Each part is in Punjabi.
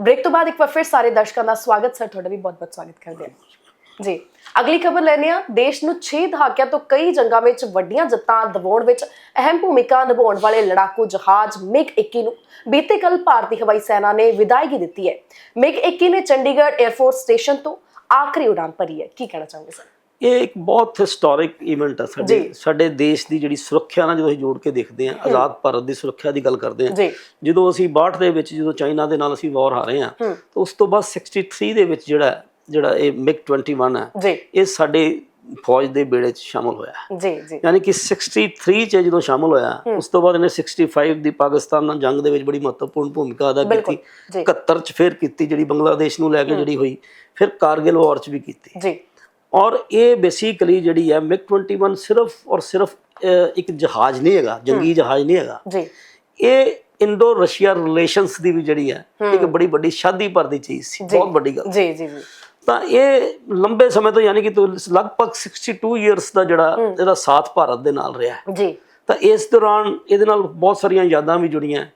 ਬ੍ਰੇਕ ਤੋਂ ਬਾਅਦ ਇੱਕ ਵਾਰ ਫਿਰ ਸਾਰੇ ਦਰਸ਼ਕਾਂ ਦਾ ਸਵਾਗਤ, ਸਰ, ਤੁਹਾਡਾ ਵੀ ਬਹੁਤ-ਬਹੁਤ ਸਵਾਗਤ ਕਰਦੇ ਹਾਂ। ਜੀ, ਅਗਲੀ ਖਬਰ ਲੈਣੇ ਆ ਦੇਸ਼ ਨੂੰ 6 ਦਹਾਕਿਆਂ ਤੋਂ ਕਈ ਜੰਗਾਂ ਵਿੱਚ ਵੱਡੀਆਂ ਜਿੱਤਾਂ ਦਿਵਾਉਣ ਵਿੱਚ ਅਹਿਮ ਭੂਮਿਕਾ ਨਿਭਾਉਣ ਵਾਲੇ ਲੜਾਕੂ ਜਹਾਜ਼ ਮਿਗ 21 ਨੂੰ ਬੀਤੇ ਕੱਲ ਭਾਰਤੀ ਹਵਾਈ ਸੈਨਾ ਨੇ ਵਿਦਾਇਗੀ ਦਿੱਤੀ ਹੈ। ਮਿਗ 21 ਨੇ ਚੰਡੀਗੜ੍ਹ 에ਅਰਫੋਰਸ ਸਟੇਸ਼ਨ ਤੋਂ ਆਖਰੀ ਉਡਾਨ ਭਰੀ ਹੈ। ਕੀ ਕਹਿਣਾ ਚਾਹੋਗੇ, ਸਰ? ਇਹ ਇੱਕ ਬਹੁਤ ਹਿਸਟੋਰਿਕ ਇਵੈਂਟ ਹੈ ਸਾਡੇ। ਸਾਡੇ ਦੇਸ਼ ਦੀ ਜਿਹੜੀ ਸੁਰੱਖਿਆ ਨਾਲ ਜਦੋਂ ਅਸੀਂ ਜੋੜ ਕੇ ਦੇਖਦੇ ਹਾਂ ਆਜ਼ਾਦ ਭਾਰਤ ਦੀ ਸੁਰੱਖਿਆ ਦੀ ਗੱਲ ਕਰਦੇ ਹਾਂ ਜੀ। ਜਦੋਂ ਅਸੀਂ 62 ਦੇ ਵਿੱਚ ਜਦੋਂ ਚਾਈਨਾ ਦੇ ਨਾਲ ਅਸੀਂ ਵਾਰ ਹਾਰੇ ਹਾਂ ਤਾਂ ਉਸ ਤੋਂ ਬਾਅਦ 63 ਦੇ ਵਿੱਚ ਜਿਹੜਾ ਜਿਹੜਾ ਇਹ ਮਿਗ 21 ਹੈ ਇਹ ਸਾਡੇ ਫੌਜ ਦੇ ਬੇੜੇ 'ਚ ਸ਼ਾਮਲ ਹੋਇਆ। ਜੀ ਜੀ। ਯਾਨੀ ਕਿ 63 ਚ ਜਦੋਂ ਸ਼ਾਮਲ ਹੋਇਆ ਉਸ ਤੋਂ ਬਾਅਦ ਇਹਨੇ 65 ਦੀ ਪਾਕਿਸਤਾਨ ਨਾਲ ਜੰਗ ਦੇ ਵਿੱਚ ਬੜੀ ਮਹੱਤਵਪੂਰਨ ਭੂਮਿਕਾ ਅਦਾ ਕੀਤੀ। ਜੀ। 71 ਚ ਫਿਰ ਕੀਤੀ ਜਿਹੜੀ ਬੰਗਲਾਦੇਸ਼ ਨੂੰ ਲੈ ਕੇ ਜਿਹੜੀ ਹੋਈ ਫਿਰ ਕਾਰਗਿਲ ਵਾਰ ਚ ਵੀ ਕੀਤੀ। ਜੀ। ਔਰ ਇਹ ਬੇਸਿਕਲੀ ਜਿਹੜੀ ਹੈ ਮਿਗ 21 ਸਿਰਫ ਔਰ ਸਿਰਫ ਇੱਕ ਜਹਾਜ਼ ਨਹੀਂ ਹੈਗਾ ਜੰਗੀ ਜਹਾਜ਼ ਨਹੀਂ ਹੈਗਾ। ਜੀ। ਇਹ ਇੰਡੋ ਰਸ਼ੀਆ ਰਿਲੇਸ਼ਨਸ ਦੀ ਵੀ ਜਿਹੜੀ ਹੈ ਇੱਕ ਬੜੀ ਵੱਡੀ ਸ਼ਾਦੀ ਭਰ ਦੀ ਚੀਜ਼ ਸੀ ਬਹੁਤ ਵੱਡੀ ਗੱਲ। ਜੀ ਜੀ ਜੀ। ਤਾਂ ਇਹ ਲੰਬੇ ਸਮੇਂ ਤੋਂ ਯਾਨੀ ਕਿ ਲਗਭਗ 62 ਇਅਰਸ ਦਾ ਜਿਹੜਾ ਇਹਦਾ ਸਾਥ ਭਾਰਤ ਦੇ ਨਾਲ ਰਿਹਾ ਹੈ। ਜੀ। ਤਾਂ ਇਸ ਦੌਰਾਨ ਇਹਦੇ ਨਾਲ ਬਹੁਤ ਸਾਰੀਆਂ ਯਾਦਾਂ ਵੀ ਜੁੜੀਆਂ।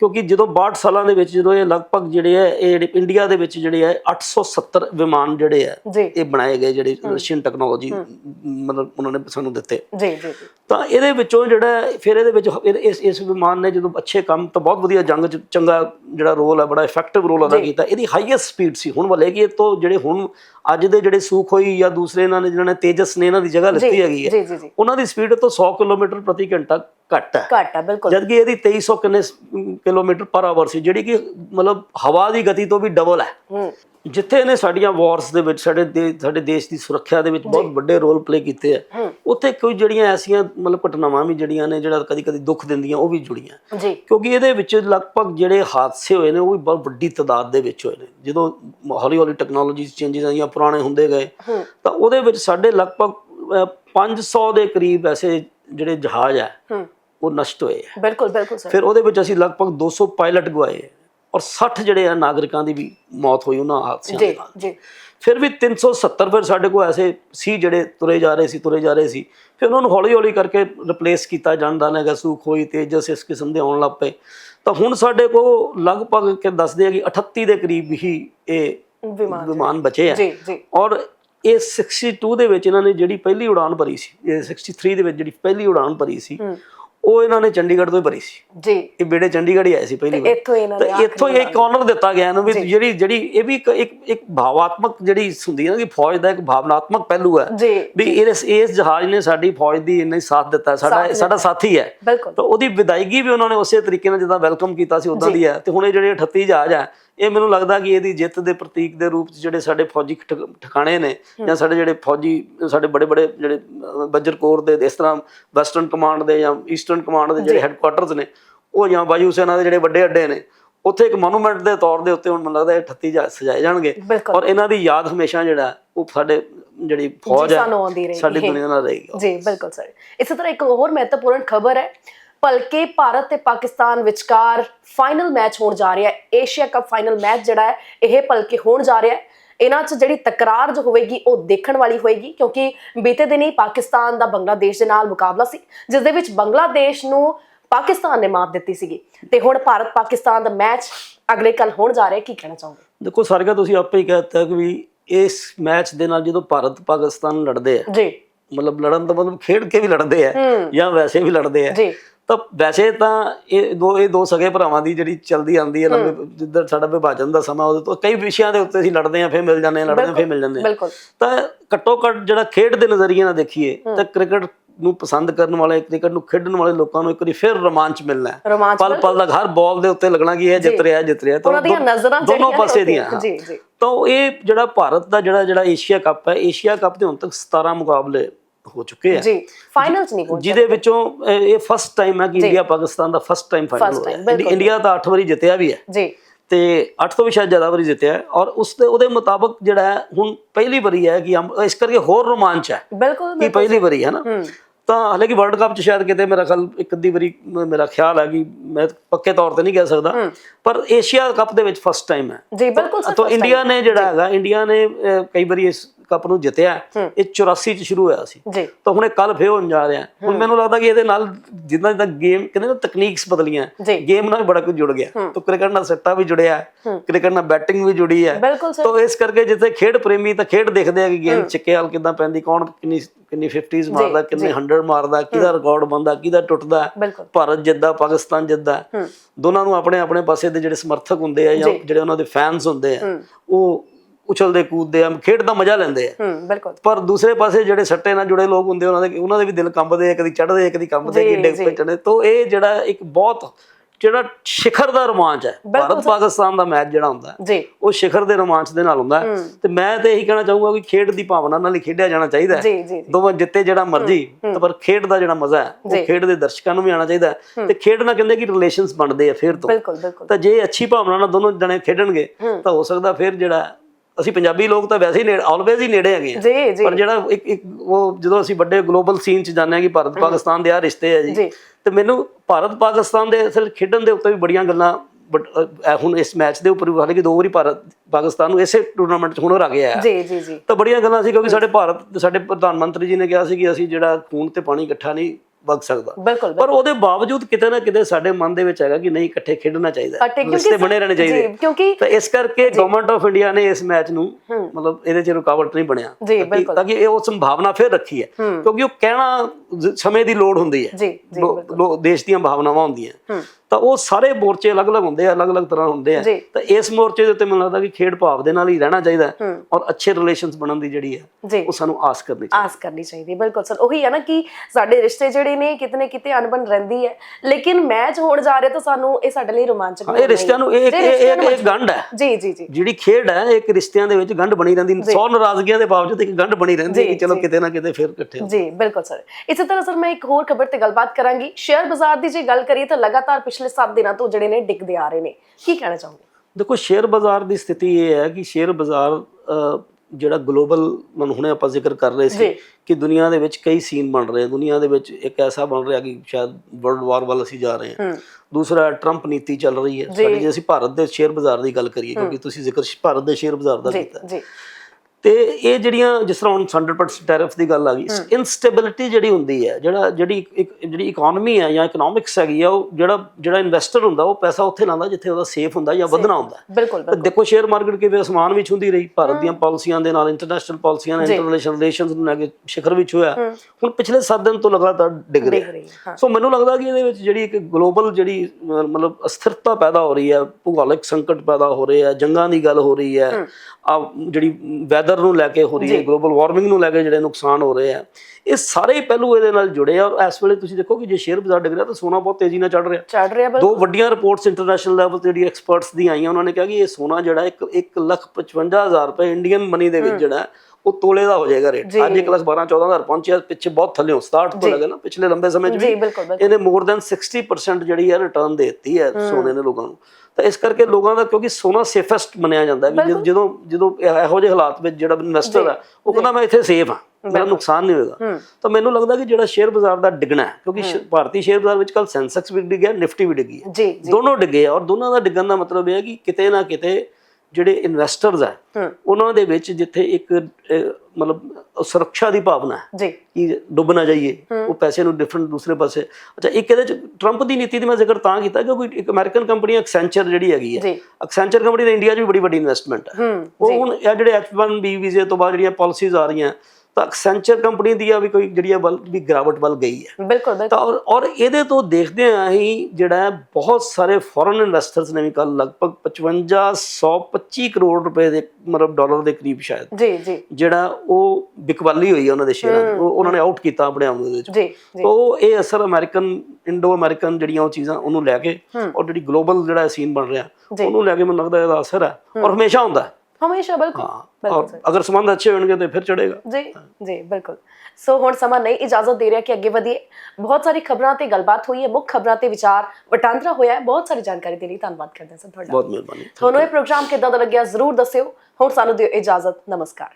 ਕਿਉਂਕਿ ਜਦੋਂ 62 ਸਾਲਾਂ ਦੇ ਵਿੱਚ ਜਦੋਂ ਇਹ ਲਗਭਗ ਜਿਹੜੇ ਹੈ ਇਹ ਜਿਹੜੇ ਇੰਡੀਆ ਦੇ ਵਿੱਚ ਜਿਹੜੇ ਹੈ 870 ਵਿਮਾਨ ਜਿਹੜੇ ਹੈ ਜੀ। ਇਹ ਬਣਾਏ ਗਏ ਜਿਹੜੇ ਰਸ਼ੀਅਨ ਟੈਕਨੋਲੋਜੀ ਮਤਲਬ ਉਹਨਾਂ ਨੇ ਸਾਨੂੰ ਦਿੱਤੇ। ਜੀ ਜੀ ਤਾਂ ਇਹਦੇ ਵਿੱਚੋਂ ਜਿਹੜਾ ਫਿਰ ਇਹਦੇ ਵਿੱਚ ਇਸ ਇਸ ਵਿਮਾਨ ਨੇ ਜਦੋਂ ਅੱਛੇ ਕੰਮ ਤਾਂ ਬਹੁਤ ਵਧੀਆ ਜੰਗ ਚ ਚੰਗਾ ਜਿਹੜਾ ਰੋਲ ਹੈ ਬੜਾ ਇਫੈਕਟਿਵ ਰੋਲ ਅਦਾ ਕੀਤਾ। ਇਹਦੀ ਹਾਈਐਸਟ ਸਪੀਡ ਸੀ। ਹੁਣ ਵਾਲੇ ਕਿ ਇਹ ਤੋਂ ਜਿਹੜੇ ਹੁਣ ਅੱਜ ਦੇ ਜਿਹੜੇ ਸੂਖੋਈ ਜਾਂ ਦੂਸਰੇ ਇਹਨਾਂ ਨੇ ਜਿਹਨਾਂ ਨੇ ਤੇਜਸ ਨੇ ਇਹਨਾਂ ਦੀ ਜਗ੍ਹਾ ਲਿੱਤੀ ਹੈਗੀ ਹੈ ਉਹਨਾਂ ਦੀ ਸਪੀਡ ਤੋਂ 100 ਕਿਲੋਮੀਟਰ ਪ੍ਰਤੀ ਘੰਟਾ ਘੱਟ ਹੈ। ਘੱਟ ਹੈ ਬਿਲਕੁਲ। ਜਦਕਿ ਇਹਦੀ 2300 ਕਿੰਨੇ ਕਿਲੋਮੀਟਰ ਪਰ ਆਵਰ ਸੀ ਜਿਹੜੀ ਕਿ ਮਤਲਬ ਹਵਾ ਦੀ ਗਤੀ ਤੋਂ ਵੀ ਡਬਲ ਹੈ। ਜਿੱਥੇ ਇਹਨੇ ਸਾਡੀਆਂ ਵਾਰਸ ਦੇ ਵਿੱਚ ਸਾਡੇ ਸਾਡੇ ਦੇਸ਼ ਦੀ ਸੁਰੱਖਿਆ ਦੇ ਵਿੱਚ ਬਹੁਤ ਵੱਡੇ ਰੋਲ ਪਲੇ ਕੀਤੇ ਆ। ਉੱਥੇ ਕੋਈ ਜਿਹੜੀਆਂ ਐਸੀਆਂ ਮਤਲਬ ਘਟਨਾਵਾਂ ਵੀ ਜਿਹੜੀਆਂ ਨੇ ਜਿਹੜਾ ਕਦੀ ਕਦੀ ਦੁੱਖ ਦਿੰਦੀਆਂ ਉਹ ਵੀ ਜੁੜੀਆਂ। ਕਿਉਂਕਿ ਇਹਦੇ ਵਿੱਚ ਲਗਭਗ ਜਿਹੜੇ ਹਾਦਸੇ ਹੋਏ ਨੇ ਉਹ ਵੀ ਬਹੁਤ ਵੱਡੀ ਤਾਦਾਦ ਦੇ ਵਿੱਚ ਹੋਏ ਨੇ। ਜਦੋਂ ਹੌਲੀ ਹੌਲੀ ਟੈਕਨੋਲੋਜੀ ਚੇਂਜਸ ਆਈਆਂ ਪੁਰਾਣੇ ਹੁੰਦੇ ਗਏ ਤਾਂ ਉਹਦੇ ਵਿੱਚ ਸਾਡੇ ਲਗਭਗ ਅਹ, 500 ਦੇ ਕਰੀਬ ਐਸੇ ਜਿਹੜੇ ਜਹਾਜ਼ ਹੂੰ। ਉਹ ਨਸ਼ਟ ਹੋਏ ਆ। ਬਿਲਕੁਲ ਬਿਲਕੁਲ ਸਰ। ਫਿਰ ਉਹਦੇ ਵਿੱਚ ਅਸੀਂ ਲਗਭਗ 200 ਪਾਇਲਟ ਗਵਾਏ ਔਰ 60 ਜਿਹੜੇ ਆ ਨਾਗਰਿਕਾਂ ਦੀ ਵੀ ਮੌਤ ਹੋਈ ਉਹਨਾਂ ਹਾਦਸਿਆਂ ਦੇ ਨਾਲ। ਜੀ। ਫਿਰ ਵੀ 370 ਫਿਰ ਸਾਡੇ ਕੋਲ ਐਸੇ ਸੀ ਜਿਹੜੇ ਤੁਰੇ ਜਾ ਰਹੇ ਸੀ ਤੁਰੇ ਜਾ ਰਹੇ ਸੀ। ਫਿਰ ਉਹਨਾਂ ਨੂੰ ਹੌਲੀ ਹੌਲੀ ਕਰਕੇ ਰਿਪਲੇਸ ਕੀਤਾ ਜਾਂਦਾ ਹੈਗਾ ਸੂਖ ਹੋਈ ਤੇਜਸ ਇਸ ਕਿਸਮ ਦੇ ਆਉਣ ਲੱਗ ਪਏ। ਤਾਂ ਹੁਣ ਸਾਡੇ ਕੋਲ ਲਗਭਗ ਕਿ ਦੱਸਦੇ ਆ ਕਿ 38 ਦੇ ਕਰੀਬ ਹੀ ਇਹ ਵਿਮਾਨ ਬਚੇ ਆ। ਜੀ ਜੀ। ਔਰ ਇਹ 62 ਦੇ ਵਿੱਚ ਇਹਨਾਂ ਨੇ ਜਿਹੜੀ ਪਹਿਲੀ ਉਡਾਨ ਭਰੀ ਸੀ ਇਹ 63 ਦੇ ਵਿੱਚ ਜਿਹੜੀ ਪਹਿਲੀ ਉਡਾਨ ਭਰੀ ਸੀ ਉਹ ਇਹਨਾਂ ਨੇ ਚੰਡੀਗੜ੍ਹ ਤੋਂ ਹੀ ਭਰੀ ਸੀ। ਜੀ। ਇਹ ਬੇੜੇ ਚੰਡੀਗੜ੍ਹ ਹੀ ਆਏ ਸੀ ਪਹਿਲੀ ਵਾਰ। ਇੱਥੋਂ ਇਹਨਾਂ ਨੇ ਇੱਥੋਂ ਇੱਕ ਆਨਰ ਦਿੱਤਾ ਗਿਆ ਇਹਨੂੰ ਵੀ ਜਿਹੜੀ ਜਿਹੜੀ ਇਹ ਵੀ ਇੱਕ ਇੱਕ ਭਾਵਾਤਮਕ ਜਿਹੜੀ ਹੁੰਦੀ ਹੈ ਨਾ ਕਿ ਫੌਜ ਦਾ ਇੱਕ ਭਾਵਨਾਤਮਕ ਪਹਿਲੂ ਹੈ। ਵੀ ਇਸ ਇਸ ਜਹਾਜ਼ ਨੇ ਸਾਡੀ ਫੌਜ ਦੀ ਇੰਨਾ ਸਾਥ ਦਿੱਤਾ। ਸਾਡਾ ਸਾਡਾ ਸਾਥੀ ਹੈ। ਤਾਂ ਉਹਦੀ ਵਿਦਾਇਗੀ ਵੀ ਉਹਨਾਂ ਨੇ ਉਸੇ ਤਰੀਕੇ ਨਾਲ ਜਿੱਦਾਂ ਵੈਲਕਮ ਕੀਤਾ ਸੀ ਉਦਾਂ ਦੀ ਹੈ। ਤੇ ਹੁਣ ਇਹ ਜਿਹੜੇ 38 ਜਹਾਜ਼ ਆ ਇਹ ਮੈਨੂੰ ਲੱਗਦਾ ਕਿ ਇਹਦੀ ਜਿੱਤ ਦੇ ਪ੍ਰਤੀਕ ਦੇ ਰੂਪ 'ਚ ਜਿਹੜੇ ਸਾਡੇ ਫੌਜੀ ਠਿਕ- ਠਿਕਾਣੇ ਨੇ ਜਾਂ ਸਾਡੇ ਜਿਹੜੇ ਫੌਜੀ ਸਾਡੇ ਬੜੇ ਬੜੇ ਜਿਹੜੇ ਵਜਰ ਕੋਰ ਦੇ ਇਸ ਤਰ੍ਹਾਂ ਵੈਸਟਰਨ ਕਮਾਂਡ ਦੇ ਜਾਂ ਈਸਟਰਨ ਕਮਾਂਡ ਦੇ ਜਿਹੜੇ ਹੈੱਡਕੁਆਟਰਸ ਨੇ ਉਹ ਜਾਂ ਵਾਯੂ ਸੈਨਾ ਦੇ ਜਿਹੜੇ ਵੱਡੇ ਅੱਡੇ ਨੇ ਉੱਥੇ ਇੱਕ ਮੋਨੂਮੈਂਟ ਦੇ ਤੌਰ ਦੇ ਉੱਤੇ ਹੁਣ ਮੈਨੂੰ ਲੱਗਦਾ ਇਹ 38 ਜਹਾਜ਼ ਸਜਾਏ ਜਾਣਗੇ। ਔਰ ਇਹਨਾਂ ਦੀ ਯਾਦ ਹਮੇਸ਼ਾ ਜਿਹੜਾ ਉਹ ਸਾਡੇ ਜਿਹੜੀ ਫੌਜ ਹੈ। ਸਾਡੀ ਦੁਨੀਆ ਨਾਲ ਰਹੇਗੀ। ਜੀ ਬਿਲਕੁਲ ਸਰ। ਇਸੇ ਤਰ੍ਹਾਂ ਇੱਕ ਹੋਰ ਮਹੱਤਵਪੂਰਨ ਖਬਰ ਹੈ ਭਲਕੇ ਭਾਰਤ ਤੇ ਪਾਕਿਸਤਾਨ ਵਿਚਕਾਰ ਫਾਈਨਲ ਮੈਚ ਹੋਣ ਜਾ ਰਿਹਾ ਹੈ। ਏਸ਼ੀਆ ਕੱਪ ਫਾਈਨਲ ਮੈਚ ਜਿਹੜਾ ਹੈ ਇਹ ਭਲਕੇ ਹੋਣ ਜਾ ਰਿਹਾ ਹੈ। ਇਹਨਾਂ 'ਚ ਜਿਹੜੀ ਤਕਰਾਰ ਜੋ ਹੋਵੇਗੀ ਉਹ ਦੇਖਣ ਵਾਲੀ ਹੋਏਗੀ ਕਿਉਂਕਿ ਬੀਤੇ ਦਿਨੀ ਪਾਕਿਸਤਾਨ ਦਾ ਬੰਗਲਾਦੇਸ਼ ਦੇ ਨਾਲ ਮੁਕਾਬਲਾ ਸੀ ਜਿਸ ਦੇ ਵਿੱਚ ਬੰਗਲਾਦੇਸ਼ ਨੂੰ ਪਾਕਿਸਤਾਨ ਨੇ ਮਾਤ ਦਿੱਤੀ ਸੀਗੀ। ਤੇ ਹੁਣ ਭਾਰਤ ਪਾਕਿਸਤਾਨ ਦਾ ਮੈਚ ਅਗਲੇ ਕੱਲ ਹੋਣ ਜਾ ਰਿਹਾ ਹੈ। ਕੀ ਕਹਿਣਾ ਚਾਹੋਗੇ? ਦੇਖੋ ਸਰਗਾ ਤੁਸੀਂ ਆਪੇ ਹੀ ਕਹਿਤਾ ਕਿ ਵੀ ਇਸ ਮੈਚ ਦੇ ਨਾਲ ਜਦੋਂ ਭਾਰਤ ਪਾਕਿਸਤਾਨ ਲੜਦੇ ਆ ਜੀ। ਮਤਲਬ ਲੜਨ ਦਾ ਮਤਲਬ ਖੇਡ ਕੇ ਵੀ ਲੜਦੇ ਆ ਹੂੰ। ਜਾਂ ਵੈਸੇ ਵੀ ਲੜਦੇ ਆ ਜੀ। ਤਾਂ ਵੈਸੇ ਤਾਂ ਇਹ ਦੋ ਇਹ ਦੋ ਸਗੇ ਭਰਾਵਾਂ ਦੀ ਜਿਹੜੀ ਚਲਦੀ ਆਂਦੀ ਹੈ ਲੰਬੇ ਜਿੱਦਾਂ ਸਾਡਾ ਵਿਭਾਜਨ ਦਾ ਸਮਾਂ ਉਹਦੇ ਤੋਂ ਕਈ ਵਿਸ਼ਿਆਂ ਦੇ ਉੱਤੇ ਅਸੀਂ ਲੜਦੇ ਆ ਫਿਰ ਮਿਲ ਜਾਂਦੇ ਆ ਲੜਦੇ ਆ ਫਿਰ ਮਿਲ ਜਾਂਦੇ ਆ ਤਾਂ ਘੱਟੋ ਘੱਟ ਜਿਹੜਾ ਖੇਡ ਦੇ ਨਜ਼ਰੀਏ ਨਾਲ ਦੇਖੀਏ ਤਾਂ ਕ੍ਰਿਕਟ ਨੂੰ ਪਸੰਦ ਕਰਨ ਵਾਲੇ ਕ੍ਰਿਕਟ ਨੂੰ ਖੇਡਣ ਵਾਲੇ ਲੋਕਾਂ ਨੂੰ ਇੱਕ ਵਾਰੀ ਫਿਰ ਰੋਮਾਂਚ ਮਿਲਣਾ ਹੈ। ਪਲ ਪਲ ਦਾ ਹਰ ਬਾਲ ਦੇ ਉੱਤੇ ਲੱਗਣਾ ਕਿ ਇਹ ਜਿੱਤ ਰਿਹਾ ਜਿੱਤ ਰਿਹਾ ਤਾਂ ਦੋਨੋਂ ਪਾਸੇ ਦੀਆਂ। ਜੀ ਜੀ। ਤਾਂ ਇਹ ਜਿਹੜਾ ਭਾਰਤ ਦਾ ਜਿਹੜਾ ਜਿਹੜਾ ਏਸ਼ੀਆ ਕੱਪ ਹੈ ਏਸ਼ੀਆ ਕੱਪ ਦੇ ਹੁਣ ਤੱਕ 17 ਮੁਕਾਬਲੇ ਹੋ ਚੁੱਕੇ ਆ। ਜੀ ਫਾਈਨਲ 'ਚ ਨਹੀਂ ਪਹੁੰਚੇ ਜਿਹਦੇ ਵਿੱਚੋਂ ਇਹ ਫਸਟ ਟਾਈਮ ਹੈ ਕਿ ਇੰਡੀਆ ਪਾਕਿਸਤਾਨ ਦਾ ਫਸਟ ਟਾਈਮ ਫਾਈਨਲ ਹੋਇਆ। ਇੰਡੀਆ ਤਾਂ 8 ਵਾਰੀ ਜਿੱਤਿਆ ਵੀ ਹੈ। ਜੀ। ਤੇ 8 ਤੋਂ ਵੀ ਸ਼ਾਇਦ ਜ਼ਿਆਦਾ ਵਾਰੀ ਜਿੱਤਿਆ ਹੈ। ਔਰ ਉਸ ਦੇ ਉਹਦੇ ਮੁਤਾਬਕ ਜਿਹੜਾ ਹੁਣ ਪਹਿਲੀ ਵਾਰੀ ਹੈ ਕਿ ਇਸ ਕਰਕੇ ਹੋਰ ਰੋਮਾਂਚ ਹੈ ਬਿਲਕੁਲ ਕਿ ਪਹਿਲੀ ਵਾਰੀ ਹੈ ਨਾ। ਤਾਂ ਹਾਲਾਂਕਿ ਵਰਲਡ ਕੱਪ ਚ ਸ਼ਾਇਦ ਕਿਤੇ ਮੇਰਾ ਖਿਆਲ ਇੱਕ ਅੱਧੀ ਵਾਰੀ ਮੇਰਾ ਖਿਆਲ ਹੈ ਕਿ ਮੈਂ ਪੱਕੇ ਤੌਰ ਤੇ ਨਹੀਂ ਕਹਿ ਸਕਦਾ। ਪਰ ਏਸ਼ੀਆ ਕੱਪ ਦੇ ਵਿੱਚ ਫਸਟ ਟਾਈਮ ਹੈ। ਜੀ ਬਿਲਕੁਲ ਸਰ ਤਾਂ ਇੰਡੀਆ ਨੇ ਜਿਹੜਾ ਹੈਗਾ ਇੰਡੀਆ ਨੇ ਕਈ ਵਾਰੀ ਇਸ ਕੱਪ ਨੂੰ ਜਿੱਤਿਆ। ਇਹ 84 ਚ ਸ਼ੁਰੂ ਹੋਇਆ ਸੀ। ਤਾਂ ਹੁਣ ਇਹ ਕੱਲ ਫੇਰ ਹੋਣ ਜਾ ਰਿਹਾ। ਹੁਣ ਮੈਨੂੰ ਲੱਗਦਾ ਕਿ ਇਹਦੇ ਨਾਲ ਜਿੱਦਾਂ ਜਿੱਦਾਂ ਗੇਮ ਕਹਿੰਦੇ ਨਾ ਤਕਨੀਕਸ ਬਦਲੀਆਂ। ਗੇਮ ਨਾਲ ਬੜਾ ਕੁਝ ਜੁੜ ਗਿਆ। ਤਾਂ ਕ੍ਰਿਕਟ ਨਾਲ ਸੱਟਾ ਵੀ ਜੁੜਿਆ ਕ੍ਰਿਕਟ ਨਾਲ ਬੈਟਿੰਗ ਵੀ ਜੁੜੀ ਹੈ ਤਾਂ ਇਸ ਕਰਕੇ ਜਿੱਥੇ ਖੇਡ ਪ੍ਰੇਮੀ ਤਾਂ ਖੇਡ ਦੇਖਦੇ ਆ ਕਿ ਗੇਮ ਚੱਕੇ ਹਾਲ ਕਿਦਾਂ ਪੈਂਦੀ ਕੌਣ ਕਿੰਨੀ ਕਿੰਨੀ 50s ਮਾਰਦਾ ਕਿੰਨੇ 100 ਮਾਰਦਾ ਕਿਹਦਾ ਰਿਕਾਰਡ ਬੰਦਾ ਕਿਹਦਾ ਟੁੱਟਦਾ ਭਾਰਤ ਜਿੱਦਾਂ ਪਾਕਿਸਤਾਨ ਜਿੱਦਾਂ ਦੋਨਾਂ ਨੂੰ ਆਪਣੇ ਆਪਣੇ ਪਾਸੇ ਦੇ ਜਿਹੜੇ ਸਮਰਥਕ ਹੁੰਦੇ ਆ ਜਾਂ ਜਿਹੜੇ ਉਹਨਾਂ ਦੇ ਫੈਨਸ ਹੁੰਦੇ ਆ ਉਹ ਉਛਲਦੇ ਕੂਦਦੇ ਆ ਖੇਡ ਦਾ ਮਜ਼ਾ ਲੈਂਦੇ ਆ। ਹੂੰ ਬਿਲਕੁਲ। ਪਰ ਦੂਸਰੇ ਪਾਸੇ ਜਿਹੜੇ ਸੱਟੇ ਨਾਲ ਜੁੜੇ ਲੋਕ ਹੁੰਦੇ ਉਹਨਾਂ ਦੇ ਉਹਨਾਂ ਦੇ ਵੀ ਦਿਲ ਕੰਬਦੇ ਆ ਕਦੀ ਚੜ੍ਹਦੇ ਆ ਕਦੀ ਕੰਬਦੇ ਕਿ ਡਿੱਗ ਪਏ ਚੜ੍ਹਦੇ ਤੋਂ ਇਹ ਜਿਹੜਾ ਇੱਕ ਬਹੁਤ ਜਿਹੜਾ ਸ਼ਿਖਰ ਦਾ ਰੋਮਾਂਚ ਹੈ ਭਾਰਤ ਪਾਕਿਸਤਾਨ ਦਾ ਮੈਚ ਜਿਹੜਾ ਹੁੰਦਾ ਜੀ। ਉਹ ਸ਼ਿਖਰ ਦੇ ਰੋਮਾਂਚ ਦੇ ਨਾਲ ਹੁੰਦਾ। ਤੇ ਮੈਂ ਤੇ ਇਹੀ ਕਹਿਣਾ ਚਾਹੂੰਗਾ ਕਿ ਖੇਡ ਦੀ ਭਾਵਨਾ ਨਾਲ ਹੀ ਖੇਡਿਆ ਜਾਣਾ ਚਾਹੀਦਾ ਹੈ। ਦੋਵਾਂ ਜਿੱਤੇ ਜਿਹੜਾ ਮਰਜ਼ੀ ਪਰ ਖੇਡ ਦਾ ਜਿਹੜਾ ਮਜ਼ਾ ਹੈ ਉਹ ਖੇਡ ਦੇ ਦਰਸ਼ਕਾਂ ਨੂੰ ਵੀ ਆਉਣਾ ਚਾਹੀਦਾ। ਤੇ ਖੇਡ ਨਾਲ ਕਹਿੰਦੇ ਕਿ ਰਿਲੇਸ਼ਨਸ ਬਣਦੇ ਆ ਫਿਰ ਤੋਂ। ਤਾਂ ਜੇ ਅੱਛੀ ਭਾਵਨਾ ਨਾਲ ਦੋਨੋਂ ਜਣੇ ਖੇਡਣਗੇ ਤਾਂ ਹੋ ਸਕਦਾ ਫਿਰ ਜਿਹੜਾ ਅਸੀਂ ਪੰਜਾਬੀ ਲੋਕ ਤਾਂ ਵੈਸੇ ਹੀ ਨੇੜੇ ਆਲਵੇਜ਼ ਹੀ ਨੇੜੇ ਹੈਗੇ ਆ ਜੀ ਜੀ। ਪਰ ਜਿਹੜਾ ਇੱਕ ਇੱਕ ਉਹ ਜਦੋਂ ਅਸੀਂ ਵੱਡੇ ਗਲੋਬਲ ਸੀਨ 'ਚ ਜਾਂਦੇ ਹਾਂ ਕਿ ਭਾਰਤ ਪਾਕਿਸਤਾਨ ਦੇ ਆ ਰਿਸ਼ਤੇ ਆ ਜੀ। ਤੇ ਮੈਨੂੰ ਭਾਰਤ ਪਾਕਿਸਤਾਨ ਦੇ ਅਸਲ ਖੇਡਣ ਦੇ ਉੱਤੇ ਵੀ ਬੜੀਆਂ ਗੱਲਾਂ ਹੁਣ ਇਸ ਮੈਚ ਦੇ ਉੱਪਰ ਵੀ ਹਾਲਾਂਕਿ ਦੋ ਵਾਰੀ ਭਾਰਤ ਪਾਕਿਸਤਾਨ ਨੂੰ ਇਸੇ ਟੂਰਨਾਮੈਂਟ 'ਚ ਹੁਣ ਹਰਾ ਗਿਆ ਹੈ। ਜੀ ਜੀ ਜੀ। ਤਾਂ ਬੜੀਆਂ ਗੱਲਾਂ ਸੀ ਕਿਉਂਕਿ ਸਾਡੇ ਭਾਰਤ ਸਾਡੇ ਪ੍ਰਧਾਨ ਮੰਤਰੀ ਜੀ ਨੇ ਕਿਹਾ ਸੀ ਕਿ ਅਸੀਂ ਜਿਹੜਾ ਖੂਨ ਤੇ ਪਾਣੀ ਇਕੱਠਾ ਨਹੀਂ ਵਗ ਸਕਦਾ। ਬਿਲਕੁਲ ਪਰ ਉਹਦੇ ਬਾਵਜੂਦ ਕਿਤੇ ਨਾ ਕਿਤੇ ਸਾਡੇ ਮਨ ਦੇ ਵਿੱਚ ਹੈਗਾ ਕਿ ਨਹੀਂ ਇਕੱਠੇ ਖੇਡਣਾ ਚਾਹੀਦਾ ਰਿਸ਼ਤੇ ਬਣੇ ਰਹਿਣੇ ਚਾਹੀਦੇ। ਕਿਉਂਕਿ ਤਾਂ ਇਸ ਕਰਕੇ ਗਵਰਨਮੈਂਟ ਆਫ ਇੰਡੀਆ ਨੇ ਇਸ ਮੈਚ ਨੂੰ ਮਤਲਬ ਇਹਦੇ 'ਚ ਰੁਕਾਵਟ ਨਹੀਂ ਬਣਿਆ। ਤਾਂ ਕਿ- ਇਹ ਉਹ ਸੰਭਾਵਨਾ ਫਿਰ ਰੱਖੀ ਹੈ। ਕਿਉਂਕਿ ਉਹ ਕਹਿਣਾ ਸਮੇਂ ਦੀ ਲੋੜ ਹੁੰਦੀ ਹੈ। ਜੀ ਜੀ ਦੇਸ਼ ਦੀਆਂ ਭਾਵਨਾਵਾਂ ਹੁੰਦੀਆਂ। ਤਾਂ ਉਹ ਸਾਰੇ ਮੋਰਚੇ ਅਲੱਗ-ਅਲੱਗ ਹੁੰਦੇ ਆ ਅਲੱਗ-ਅਲੱਗ ਤਰ੍ਹਾਂ ਹੁੰਦੇ ਆ। ਤਾਂ ਇਸ ਮੋਰਚੇ ਦੇ ਉੱਤੇ ਮੈਨੂੰ ਲੱਗਦਾ ਕਿ ਖੇਡ ਭਾਵ ਦੇ ਨਾਲ ਹੀ ਰਹਿਣਾ ਚਾਹੀਦਾ ਔਰ ਅੱਛੇ ਰਿਲੇਸ਼ਨਸ ਬਣਨ ਦੀ ਜਿਹੜੀ ਹੈ ਉਹ ਸਾਨੂੰ ਆਸ ਕਰਨੀ ਚਾਹੀਦੀ ਆਸ ਕਰਨੀ ਚਾਹੀਦੀ ਬਿਲਕੁਲ ਸਰ। ਉਹੀ ਹੈ ਨਾ ਕਿ ਸਾਡੇ ਰਿਸ਼ਤੇ ਜਿਹੜੇ ਨੇ ਕਿਤੇ ਨਾ ਕਿਤੇ ਅਣਬਣ ਰਹਿੰਦੀ ਹੈ। ਲੇਕਿਨ ਮੈਚ ਹੋਣ ਜਾ ਰਿਹਾ ਤਾਂ ਸਾਨੂੰ ਇਹ ਸਾਡੇ ਲਈ ਰੋਮਾਂਚਕ ਹੈ। ਇਹ ਰਿਸ਼ਤਿਆਂ ਨੂੰ ਇਹ ਇਹ ਇੱਕ- ਇੱਕ ਗੰਢ ਹੈ। ਜੀ ਜੀ ਜੀ। ਜਿਹੜੀ ਖੇਡ ਹੈ ਇੱਕ ਰਿਸ਼ਤਿਆਂ ਦੇ ਵਿੱਚ ਗੰਢ ਬਣੀ ਰਹਿੰਦੀ। 100 ਨਾਰਾਜ਼ਗੀਆਂ ਦੇ ਬਾਵਜੂਦ ਇੱਕ ਗੰਢ ਬਣੀ ਰਹਿੰਦੀ ਹੈ ਕਿ ਚਲੋ ਕਿਤੇ ਨਾ ਕਿਤੇ ਫਿਰ ਇਕੱਠੇ ਹੋ। ਜੀ ਬਿਲਕੁਲ ਸਰ। ਇਸੇ ਤਰ੍ਹਾਂ ਸਰ ਮੈਂ ਇੱਕ ਹੋਰ ਖਬਰ ਤੇ ਗੱਲਬਾਤ ਕਰਾਂਗੀ। ਸ਼ੇਅਰ ਬਾਜ਼ਾਰ ਦੀ ਜੇ ਗੱਲ ਕਰੀਏ ਤਾਂ ਲਗਾਤਾਰ ਪਿਛਲੇ 7 ਦਿਨਾਂ ਤੋਂ ਜਿਹੜੇ ਨੇ ਡਿੱਗਦੇ ਆ ਰਹੇ ਨੇ। ਕੀ ਕਹਿਣਾ ਚਾਹੋਗੇ? ਦੇਖੋ ਸ਼ੇਅਰ ਬਾਜ਼ਾਰ ਦੀ ਸਥਿਤੀ ਇਹ ਹੈ ਕਿ ਸ਼ੇਅਰ ਬਾਜ਼ਾਰ ਜਿਹੜਾ ਗਲੋਬਲ ਮਨ ਹੁਣੇ ਆਪਾਂ ਜ਼ਿਕਰ ਕਰ ਰਹੇ ਸੀ। ਕਿ ਦੁਨੀਆ ਦੇ ਵਿੱਚ ਕਈ ਸੀਨ ਬਣ ਰਹੇ ਦੁਨੀਆ ਦੇ ਵਿੱਚ ਇੱਕ ਐਸਾ ਬਣ ਰਿਹਾ ਕਿ ਸ਼ਾਇਦ ਵਰਲਡ ਵਾਰ ਵੱਲ ਅਸੀਂ ਜਾ ਰਹੇ ਹਾਂ। ਦੂਸਰਾ ਟਰੰਪ ਨੀਤੀ ਚੱਲ ਰਹੀ ਹੈ। ਸਾਡੀ ਜੇ ਅਸੀਂ ਭਾਰਤ ਦੇ ਸ਼ੇਅਰ ਬਾਜ਼ਾਰ ਦੀ ਗੱਲ ਕਰੀਏ ਕਿਉਂਕਿ ਤੁਸੀਂ ਜ਼ਿਕਰ ਭਾਰਤ ਦੇ ਸ਼ੇਅਰ ਬਾਜ਼ਾਰ ਦਾ ਜੀ ਕੀਤਾ ਜੀ। ਤੇ ਇਹ ਜਿਹੜੀਆਂ ਜਿਸ ਤਰ੍ਹਾਂ ਹੁਣ 100% ਟੈਰਿਫ ਦੀ ਗੱਲ ਆ ਗਈ ਇਨਸਟੇਬਿਲਿਟੀ ਜਿਹੜੀ ਹੁੰਦੀ ਹੈ ਜਿਹੜਾ ਜਿਹੜੀ ਇੱਕ ਜਿਹੜੀ ਇਕਨੋਮੀ ਹੈ ਜਾਂ ਇਕਨੋਮਿਕਸ ਹੈਗੀ ਆ ਉਹ ਜਿਹੜਾ ਜਿਹੜਾ ਇਨਵੈਸਟਰ ਹੁੰਦਾ ਉਹ ਪੈਸਾ ਉੱਥੇ ਲਾਉਂਦਾ ਜਿੱਥੇ ਉਹਦਾ ਸੇਫ ਹੁੰਦਾ ਜਾਂ ਵਧਣਾ ਹੁੰਦਾ ਬਿਲਕੁਲ ਤੇ ਦੇਖੋ ਸ਼ੇਅਰ ਮਾਰਕੀਟ ਕਿਵੇਂ ਅਸਮਾਨ ਵਿੱਚ ਹੁੰਦੀ ਰਹੀ ਭਾਰਤ ਦੀਆਂ ਪਾਲਿਸੀਆਂ ਦੇ ਨਾਲ ਇੰਟਰਨੈਸ਼ਨਲ ਪਾਲਿਸੀਆਂ ਨੇ ਇੰਟਰਨੈਸ਼ਨਲ ਰਿਲੇਸ਼ਨਸ ਨੂੰ ਲੈ ਕੇ ਸਿਖਰ ਵਿੱਚ ਹੋਇਆ। ਹੁਣ ਪਿਛਲੇ 7 ਦਿਨ ਤੋਂ ਲਗਾਤਾਰ ਡਿੱਗ ਰਿਹਾ। ਹੈ, ਸੋ ਮੈਨੂੰ ਲੱਗਦਾ ਕਿ ਇਹਦੇ ਵਿੱਚ ਜਿਹੜੀ ਇੱਕ ਗਲੋਬਲ ਜਿਹੜੀ ਮਤਲਬ ਅਸਥਿਰਤਾ ਪੈਦਾ ਹੋ ਰਹੀ ਹੈ ਭੂਗੋਲਿਕ ਸੰਕਟ ਪੈਦਾ ਹੋ ਰਹੇ ਆ ਜੰਗਾਂ ਦੀ ਗੱਲ ਹੋ ਰਹੀ ਹੈ। ਆ ਜਿਹੜੀ ਵੈਦਰ ਨੂੰ ਲੈ ਕੇ ਹੋ ਰਹੀ ਹੈ ਗਲੋਬਲ ਵਾਰਮਿੰਗ ਨੂੰ ਲੈ ਕੇ ਜਿਹੜੇ ਨੁਕਸਾਨ ਹੋ ਰਹੇ ਆ ਇਹ ਸਾਰੇ ਪਹਿਲੂ ਇਹਦੇ ਨਾਲ ਜੁੜੇ ਆ ਔਰ ਇਸ ਵੇਲੇ ਤੁਸੀਂ ਦੇਖੋ ਕਿ ਜੇ ਸ਼ੇਅਰ ਬਾਜ਼ਾਰ ਡਿੱਗ ਰਿਹਾ ਤਾਂ ਸੋਨਾ ਬਹੁਤ ਤੇਜ਼ੀ ਨਾਲ ਚੜ ਰਿਹਾ। ਚੜ ਰਿਹਾ ਦੋ ਵੱਡੀਆਂ ਰਿਪੋਰਟਸ ਇੰਟਰਨੈਸ਼ਨਲ ਲੈਵਲ ਤੇ ਜਿਹੜੀ ਐਕਸਪਰਟਸ ਦੀ ਆਈਆਂ ਉਹਨਾਂ ਨੇ ਕਿਹਾ ਕਿ ਇਹ ਸੋਨਾ ਜਿਹੜਾ ਇੱਕ 1 ਲੱਖ 55000 ਰੁਪਏ ਇੰਡੀਅਨ ਮਨੀ ਦੇ ਵਿੱਚ ਜਿਹੜਾ ਉਹ ਤੋਲੇ ਦਾ ਹੋ ਜਾਏਗਾ ਰੇਟ ਅੱਜ 1 ਲੱਖ 12 14000 ਪਹੁੰਚਿਆ ਪਿੱਛੇ ਬਹੁਤ ਥੱਲੇ 67 ਤੋਂ ਲੱਗੇ ਨਾ ਪਿਛਲੇ ਲੰਬੇ ਸਮੇਂ 'ਚ ਵੀ ਇਹਨੇ ਮੋਰ ਦੈਨ 60% ਜਿਹੜੀ ਹੈ ਰਿਟਰਨ ਦੇਤੀ ਹੈ। ਸੋਨੇ ਨੇ ਲੋਕਾਂ ਨੂੰ। ਤਾਂ ਇਸ ਕਰਕੇ ਲੋਕਾਂ ਦਾ ਕਿਉਂਕਿ ਸੋਨਾ ਸੇਫੈਸਟ ਮੰਨਿਆ ਜਾਂਦਾ ਹੈ ਵੀ ਜਦ- ਜਦੋਂ ਇਹ- ਜਿਹੇ ਹਾਲਾਤ ਵਿੱਚ ਜਿਹੜਾ ਇਨਵੈਸਟਰ ਹੈ ਉਹ ਕਹਿੰਦਾ ਮੈਂ ਇੱਥੇ ਸੇਫ ਹਾਂ ਮੇਰਾ ਨੁਕਸਾਨ ਨਹੀਂ ਹੋਏਗਾ। ਤਾਂ ਮੈਨੂੰ ਲੱਗਦਾ ਕਿ ਜਿਹੜਾ ਸ਼ੇਅਰ ਬਾਜ਼ਾਰ ਦਾ ਡਿੱਗਣਾ ਹੈ ਕਿਉਂਕਿ ਭਾਰਤੀ ਸ਼ੇਅਰ ਬਾਜ਼ਾਰ ਵਿੱਚ ਕੱਲ ਸੈਂਸੈਕਸ ਵੀ ਡਿੱਗਿਆ ਨਿਫਟੀ ਵੀ ਡਿੱਗੀ ਹੈ ਦੋਨੋਂ ਡਿੱਗੇ ਔਰ ਦੋਨਾਂ ਦਾ ਡਿੱਗਣ ਦਾ ਮਤਲਬ ਇਹ ਹੈ ਕਿ ਕਿਤੇ ਨਾ ਕਿਤੇ ਜਿਹੜੇ ਇਨਵੈਸਟਰਸ ਹੈ। ਉਹਨਾਂ ਦੇ ਵਿੱਚ ਜਿੱਥੇ ਇੱਕ ਮਤਲਬ ਸੁਰੱਖਿਆ ਦੀ ਭਾਵਨਾ ਹੈ ਜੀ। ਕਿ ਡੁੱਬ ਨਾ ਜਾਈਏ ਉਹ ਪੈਸੇ ਨੂੰ ਡਿਫਰੈਂਟ ਦੂਸਰੇ ਪਾਸੇ। ਅੱਛਾ ਇੱਕ ਇਹਦੇ ਚ ਟਰੰਪ ਦੀ ਨੀਤੀ ਦੀ ਮੈਂ ਜ਼ਿਕਰ ਤਾਂ ਕੀਤਾ ਕਿਉਂਕਿ ਇੱਕ ਅਮਰੀਕਨ ਕੰਪਨੀ ਐਕਸੈਂਚਰ ਜਿਹੜੀ ਹੈਗੀ ਹੈ ਐਕਸੈਂਚਰ ਕੰਪਨੀ ਦਾ ਇੰਡੀਆ 'ਚ ਵੀ ਬੜੀ ਵੱਡੀ ਇਨਵੈਸਟਮੈਂਟ ਹੂੰ। ਉਹ ਹੁਣ ਇਹ ਜਿਹੜੇ H1B ਵੀਜ਼ੇ ਤੋਂ ਬਾਅਦ ਜਿਹੜੀਆਂ ਪਾਲਿਸੀਜ਼ ਆ ਰਹੀਆਂ ਤਾਂ ਐਕਸੈਂਚਰ ਕੰਪਨੀ ਦੀ ਆ ਵੀ ਕੋਈ ਜਿਹੜੀ ਆ ਵੱਲ ਵੀ ਗਿਰਾਵਟ ਵੱਲ ਗਈ ਹੈ। ਬਿਲਕੁਲ ਤਾਂ ਔਰ ਔਰ ਇਹਦੇ ਤੋਂ ਦੇਖਦੇ ਆਂ ਹੀ ਜਿਹੜਾ ਬਹੁਤ ਸਾਰੇ ਫੋਰਨ ਇਨਵੈਸਟਰਸ ਨੇ ਵੀ ਕੱਲ ਲਗਭਗ 55 125 ਕਰੋੜ ਰੁਪਏ ਦੇ ਮਤਲਬ ਡਾਲਰ ਦੇ ਕਰੀਬ ਸ਼ਾਇਦ। ਜੀ ਜੀ। ਜਿਹੜਾ ਉਹ ਬਿਕਵਾਲੀ ਹੋਈ ਹੈ ਉਹਨਾਂ ਦੇ ਸ਼ੇਅਰਾਂ ਦੀ। ਉਹ ਉਹਨਾਂ ਨੇ ਆਊਟ ਕੀਤਾ ਆਪਣੇ ਆਪ ਉਹਦੇ ਵਿੱਚ। ਜੀ ਤਾਂ ਉਹ ਇਹ ਅਸਰ ਅਮਰੀਕਨ ਇੰਡੋ ਅਮਰੀਕਨ ਜਿਹੜੀਆਂ ਉਹ ਚੀਜ਼ਾਂ ਉਹਨੂੰ ਲੈ ਕੇ ਔਰ ਜਿਹੜੀ ਗਲੋਬਲ ਜਿਹੜਾ ਸੀਨ ਬਣ ਰਿਹਾ ਉਹਨੂੰ ਲੈ ਕੇ ਮੈਨੂੰ ਲੱਗਦਾ ਇਹਦਾ ਅਸਰ ਹੈ। ਔਰ ਹਮੇਸ਼ਾ ਹੁੰਦਾ ਹੈ। ਹਮੇਸ਼ਾ ਬਿਲਕੁਲ ਔਰ ਅਗਰ ਸੰਬੰਧ ਅੱਛੇ ਹੋਣਗੇ ਤੇ ਫਿਰ ਚੜੇਗਾ ਜੀ ਜੀ ਬਿਲਕੁਲ। ਸੋ ਹੁਣ ਸਮਾਂ ਨਹੀਂ ਇਜਾਜ਼ਤ ਦੇ ਰਿਹਾ ਕਿ ਅੱਗੇ ਵਧੀਏ। ਬਹੁਤ ਸਾਰੀ ਖਬਰਾਂ ਤੇ ਗੱਲਬਾਤ ਹੋਈ ਹੈ ਮੁੱਖ ਖਬਰਾਂ ਤੇ ਵਿਚਾਰ ਵਟਾਂਦਰਾ ਹੋਇਆ ਹੈ। ਬਹੁਤ ਸਾਰੀ ਜਾਣਕਾਰੀ ਦੇ ਲਈ ਧੰਨਵਾਦ ਕਰਦੇ ਹਾਂ ਸਰ ਤੁਹਾਡਾ। ਬਹੁਤ ਮਿਹਰਬਾਨੀ। ਤੁਹਾਨੂੰ ਇਹ ਪ੍ਰੋਗਰਾਮ ਕਿੱਦਾਂ ਦਾ ਲੱਗਿਆ ਜ਼ਰੂਰ ਦੱਸਿਓ। ਹੁਣ ਸਾਨੂੰ ਦਿਓ ਇਜਾਜ਼ਤ। ਨਮਸਕਾਰ।